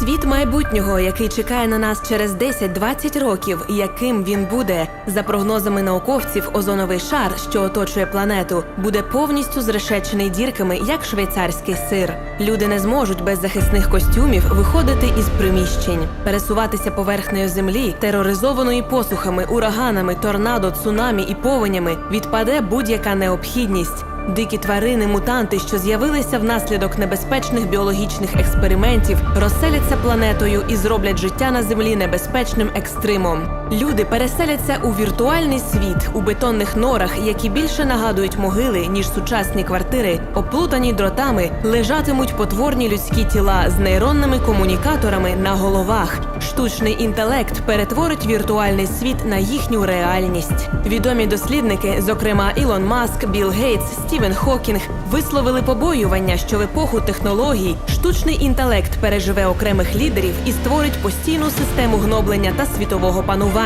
Світ майбутнього, який чекає на нас через 10-20 років, яким він буде, за прогнозами науковців, озоновий шар, що оточує планету, буде повністю зрешечений дірками, як швейцарський сир. Люди не зможуть без захисних костюмів виходити із приміщень, пересуватися поверхнею землі, тероризованої посухами, ураганами, торнадо, цунамі і повенями, відпаде будь-яка необхідність. Дикі тварини, мутанти, що з'явилися внаслідок небезпечних біологічних експериментів, розселяться планетою і зроблять життя на землі небезпечним екстримом. Люди переселяться у віртуальний світ у бетонних норах, які більше нагадують могили ніж сучасні квартири, оплутані дротами, лежатимуть потворні людські тіла з нейронними комунікаторами на головах. Штучний інтелект перетворить віртуальний світ на їхню реальність. Відомі дослідники, зокрема Ілон Маск, Білл Гейтс, Стівен Хокінг, висловили побоювання, що в епоху технологій штучний інтелект переживе окремих лідерів і створить постійну систему гноблення та світового панування.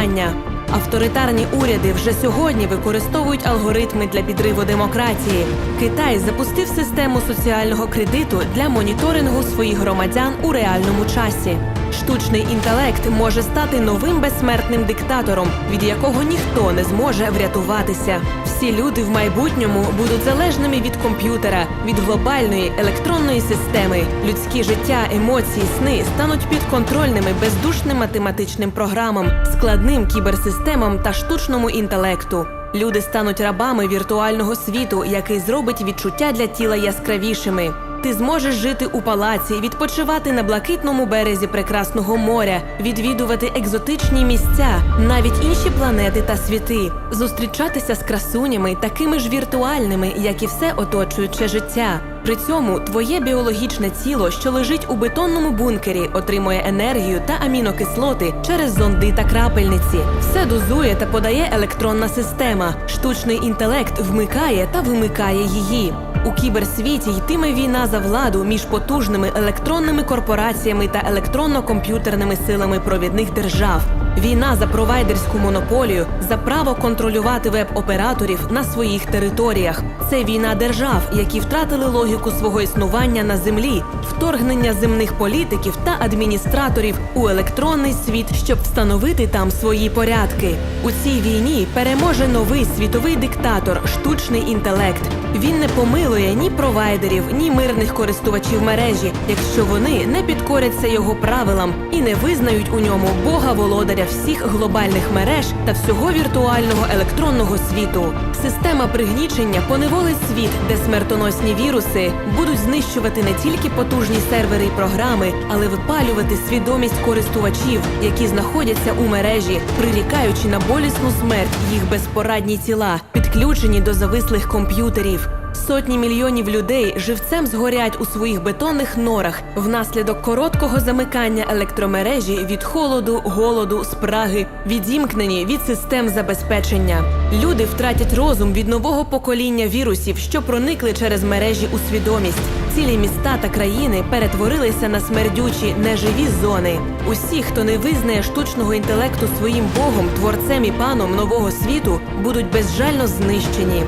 Авторитарні уряди вже сьогодні використовують алгоритми для підриву демократії. Китай запустив систему соціального кредиту для моніторингу своїх громадян у реальному часі. Штучний інтелект може стати новим безсмертним диктатором, від якого ніхто не зможе врятуватися. Всі люди в майбутньому будуть залежними від комп'ютера, від глобальної електронної системи. Людські життя, емоції, сни стануть підконтрольними бездушним математичним програмам, складним кіберсистемам та штучному інтелекту. Люди стануть рабами віртуального світу, який зробить відчуття для тіла яскравішими. Ти зможеш жити у палаці, відпочивати на блакитному березі прекрасного моря, відвідувати екзотичні місця, навіть інші планети та світи, зустрічатися з красунями, такими ж віртуальними, як і все оточуюче життя. При цьому твоє біологічне тіло, що лежить у бетонному бункері, отримує енергію та амінокислоти через зонди та крапельниці. Все дозує та подає електронна система. Штучний інтелект вмикає та вимикає її. У кіберсвіті йтиме війна за владу між потужними електронними корпораціями та електронно-комп'ютерними силами провідних держав. Війна за провайдерську монополію, за право контролювати веб-операторів на своїх територіях. Це війна держав, які втратили логіку свого існування на землі, вторгнення земних політиків та адміністраторів у електронний світ, щоб встановити там свої порядки. У цій війні переможе новий світовий диктатор, штучний інтелект. Він не помилує ні провайдерів, ні мирних користувачів мережі, якщо вони не підкоряться його правилам і не визнають у ньому Бога володаря всіх глобальних мереж та всього віртуального електронного світу. Система пригнічення поневолить світ, де смертоносні віруси будуть знищувати не тільки потужні сервери і програми, але випалювати свідомість користувачів, які знаходяться у мережі, прирікаючи на болісну смерть їх безпорадні тіла, підключені до завислих комп'ютерів. Сотні мільйонів людей живцем згорять у своїх бетонних норах внаслідок короткого замикання електромережі від холоду, голоду, спраги, відімкнені від систем забезпечення. Люди втратять розум від нового покоління вірусів, що проникли через мережі у свідомість. Цілі міста та країни перетворилися на смердючі неживі зони. Усі, хто не визнає штучного інтелекту своїм богом, творцем і паном нового світу, будуть безжально знищені.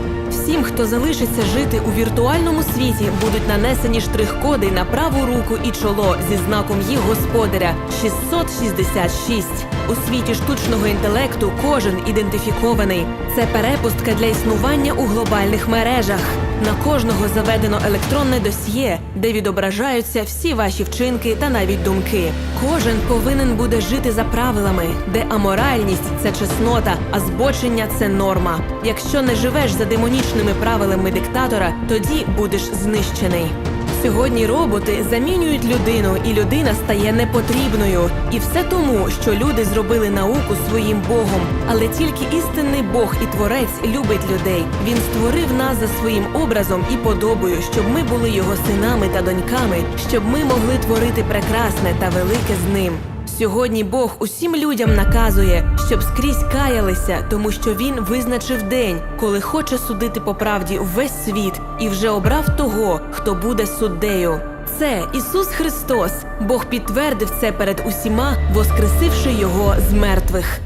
Всім, хто залишиться жити у віртуальному світі, будуть нанесені штрих-коди на праву руку і чоло зі знаком їх господаря 666. У світі штучного інтелекту кожен ідентифікований. Це перепустка для існування у глобальних мережах. На кожного заведено електронне досьє, де відображаються всі ваші вчинки та навіть думки. Кожен повинен буде жити за правилами, де аморальність це чеснота, а збочення це норма. Якщо не живеш за демонічними правилами диктатора, тоді будеш знищений. Сьогодні роботи замінюють людину, і людина стає непотрібною. І все тому, що люди зробили науку своїм Богом. Але тільки істинний Бог і творець любить людей. Він створив нас за своїм образом і подобою, щоб ми були його синами та доньками, щоб ми могли творити прекрасне та велике з ним. Сьогодні Бог усім людям наказує, щоб скрізь каялися, тому що він визначив день, коли хоче судити по правді весь світ, і вже обрав того, хто буде суддею. Це Ісус Христос. Бог підтвердив це перед усіма, воскресивши його з мертвих.